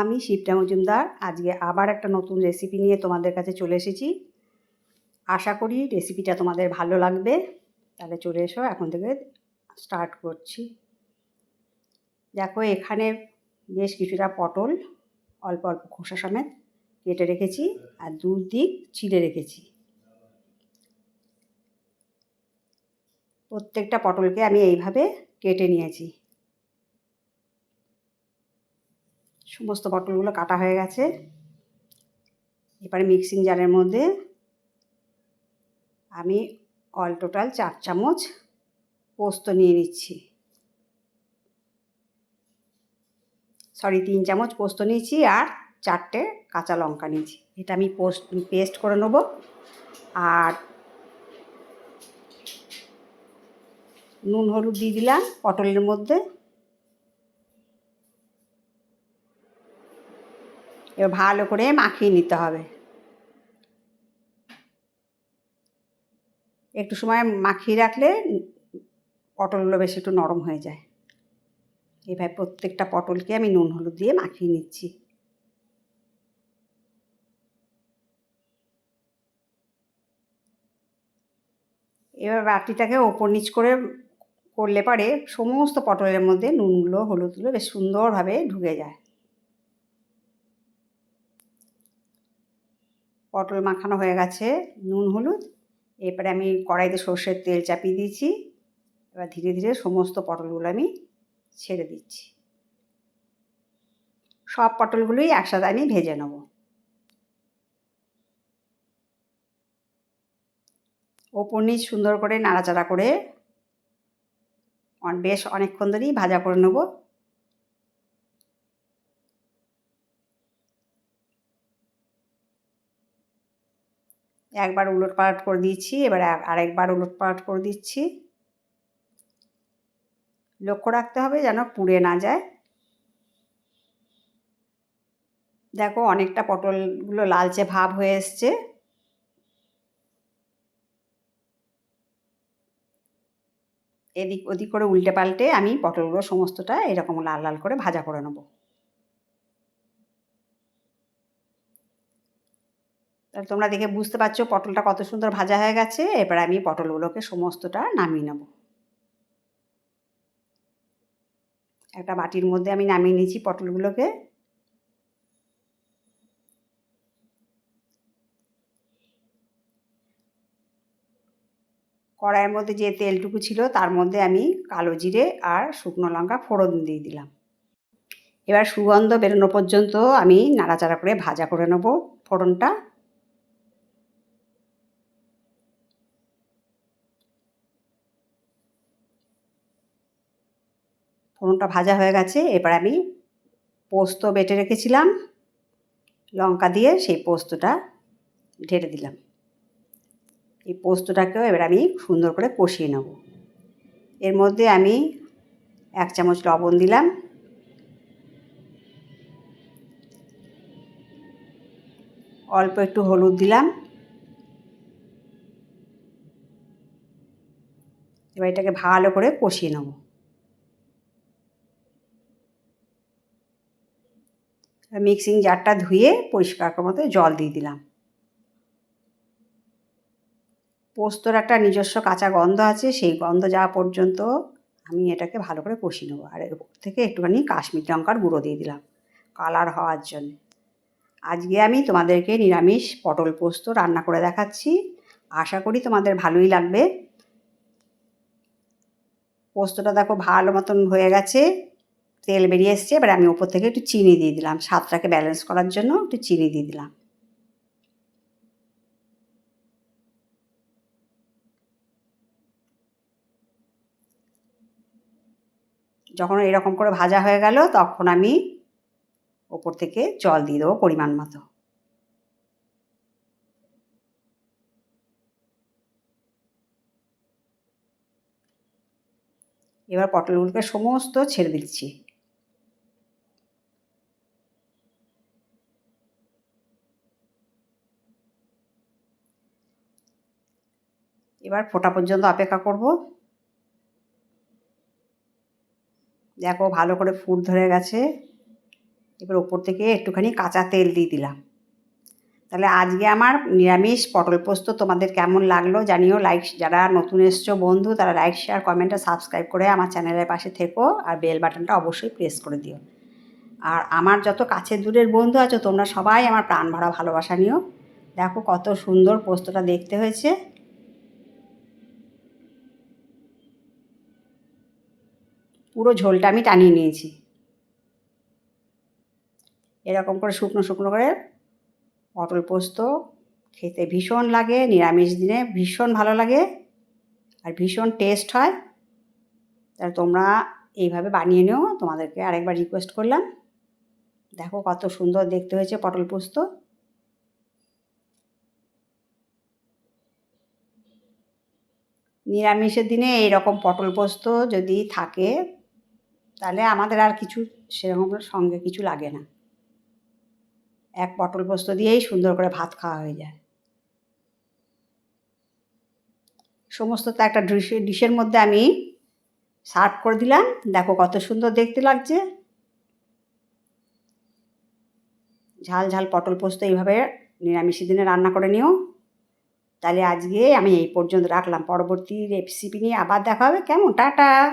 আমি শিবটা মজুমদার। আজকে আবার একটা নতুন রেসিপি নিয়ে তোমাদের কাছে চলে এসেছি। আশা করি রেসিপিটা তোমাদের ভালো লাগবে। তাহলে চলে এসো, এখন থেকে স্টার্ট করছি। দেখো, এখানে বেশ কিছুটা পটল, অল্প অল্প খোসা সমেত কেটে রেখেছি আর দু দিক চিড়ে রেখেছি। প্রত্যেকটা পটলকে আমি এইভাবে কেটে নিয়েছি। সমস্ত পটলগুলো কাটা হয়ে গেছে। এবারে মিক্সিং জারের মধ্যে আমি অল টোটাল চার চামচ পোস্ত নিয়ে নিচ্ছি। সরি তিন চামচ পোস্ত নিয়েছি আর চারটে কাঁচা লঙ্কা নিয়েছি। এটা আমি পোস্ট পেস্ট করে নেব। আর নুন, হলুদ দিয়ে দিলাম পটলের মধ্যে। এবার ভালো করে মাখিয়ে নিতে হবে। একটু সময় মাখিয়ে রাখলে পটলগুলো বেশ একটু নরম হয়ে যায়। এভাবে প্রত্যেকটা পটলকে আমি নুন হলুদ দিয়ে মাখিয়ে নিচ্ছি। এবার বাটিটাকে ওপর নিচ করে করলে পরে সমস্ত পটলের মধ্যে নুনগুলো, হলুদগুলো বেশ সুন্দরভাবে ঢুকে যায়। পটল মাখানো হয়ে গেছে, নুন, হলুদ। এরপরে আমি কড়াইতে সর্ষের তেল চাপিয়ে দিয়েছি। এবার ধীরে ধীরে সমস্ত পটলগুলো আমি ছেড়ে দিচ্ছি। সব পটলগুলোই একসাথে আমি ভেজে নেব। ওপর নিচ সুন্দর করে নাড়াচাড়া করে বেশ অনেকক্ষণ ধরেই ভাজা করে নেব। একবার উলট পালট করে দিয়েছি এবার আরেকবার উলট পালট করে দিচ্ছি। লক্ষ্য রাখতে হবে যেন পুড়ে না যায়। দেখো অনেকটা পটলগুলো লালচে ভাব হয়ে এসছে। এদিক ওদিক করে উল্টে পাল্টে আমি পটলগুলো সমস্তটা এরকম লাল লাল করে ভাজা করে নেব। তাহলে তোমরা দেখে বুঝতে পারছ পটলটা কত সুন্দর ভাজা হয়ে গেছে। এবার আমি পটলগুলোকে সমস্তটা নামিয়ে নেব। একটা বাটির মধ্যে আমি নামিয়ে নিয়েছি পটলগুলোকে। কড়াইয়ের মধ্যে যে তেলটুকু ছিল তার মধ্যে আমি কালো জিরে আর শুকনো লঙ্কা ফোড়ন দিয়ে দিলাম। এবার সুগন্ধ বেরোনো পর্যন্ত আমি নাড়াচাড়া করে ভাজা করে নেব ফোড়নটা। ফোড়নটা ভাজা হয়ে গেছে, এবার আমি পোস্ত বেটে রেখেছিলাম, লঙ্কা দিয়ে সেই পোস্তটা ঢেলে দিলাম। এই পোস্তটাকেও এবার আমি সুন্দর করে কষিয়ে নেব। এর মধ্যে আমি এক চামচ লবণ দিলাম। অল্প একটু হলুদ দিলাম। এবার এটাকে ভালো করে কষিয়ে নেব। মিক্সিং জারটা ধুয়ে পরিষ্কার মতো জল দিয়ে দিলাম। পোস্তর একটা নিজস্ব কাঁচা গন্ধ আছে, সেই গন্ধ যাওয়া পর্যন্ত আমি এটাকে ভালো করে কষিয়ে নেব। আর এর উপর থেকে একটুখানি কাশ্মীর লঙ্কার গুঁড়ো দিয়ে দিলাম কালার হওয়ার জন্য। আজকে আমি তোমাদেরকে নিরামিষ পটল পোস্ত রান্না করে দেখাচ্ছি। আশা করি তোমাদের ভালোই লাগবে। পোস্তটা দেখো ভালো মতন হয়ে গেছে। তেল বেরিয়ে এসছে, এবার আমি ওপর থেকে একটু চিনি দিয়ে দিলাম। স্বাদটাকে ব্যালেন্স করার জন্য একটু চিনি দিয়ে দিলাম। যখন এরকম করে ভাজা হয়ে গেল, তখন আমি ওপর থেকে জল দিয়ে দেবো পরিমাণ মতো। এবার পটলগুলোকে সমস্ত ছেড়ে দিচ্ছি। এবার ফোটা পর্যন্ত অপেক্ষা করব। দেখো ভালো করে ফুট ধরে গেছে। এবার ওপর থেকে একটুখানি কাঁচা তেল দিয়ে দিলাম। তাহলে আজকে আমার নিরামিষ পটল পোস্ত তোমাদের কেমন লাগল জানিও। লাইক যারা নতুন এসছো বন্ধু, তারা লাইক শেয়ার কমেন্টে সাবস্ক্রাইব করে আমার চ্যানেলের পাশে থেকো আর বেল বাটনটা অবশ্যই প্রেস করে দিও। আর আমার যত কাছের দূরের বন্ধু আছো, তোমরা সবাই আমার প্রাণ ভরা ভালোবাসা নিও। দেখো কত সুন্দর পোস্তটা দেখতে হয়েছে। পুরো ঝোলটা আমি টানিয়ে নিয়েছি। এরকম করে শুকনো শুকনো করে পটল পোস্ত খেতে ভীষণ লাগে, নিরামিষ দিনে ভীষণ ভালো লাগে আর ভীষণ টেস্ট হয়। তাহলে তোমরা এইভাবে বানিয়ে নিও, তোমাদেরকে আরেকবার রিকোয়েস্ট করলাম। দেখো কত সুন্দর দেখতে হয়েছে পটল পোস্ত। নিরামিষের দিনে এইরকম পটল পোস্ত যদি থাকে তাহলে আমাদের আর কিছু সেরকম সঙ্গে কিছু লাগে না। এক পটল পোস্ত দিয়েই সুন্দর করে ভাত খাওয়া হয়ে যায়। সমস্ত তো একটা ডিশে, ডিশের মধ্যে আমি সার্ভ করে দিলাম। দেখো কত সুন্দর দেখতে লাগছে। ঝাল ঝাল পটল পোস্ত এইভাবে নিরামিষের দিনে রান্না করে নিও। তাহলে আজকে আমি এই পর্যন্ত রাখলাম। পরবর্তী রেসিপি নিয়ে আবার দেখা হবে। কেমন? টাটা!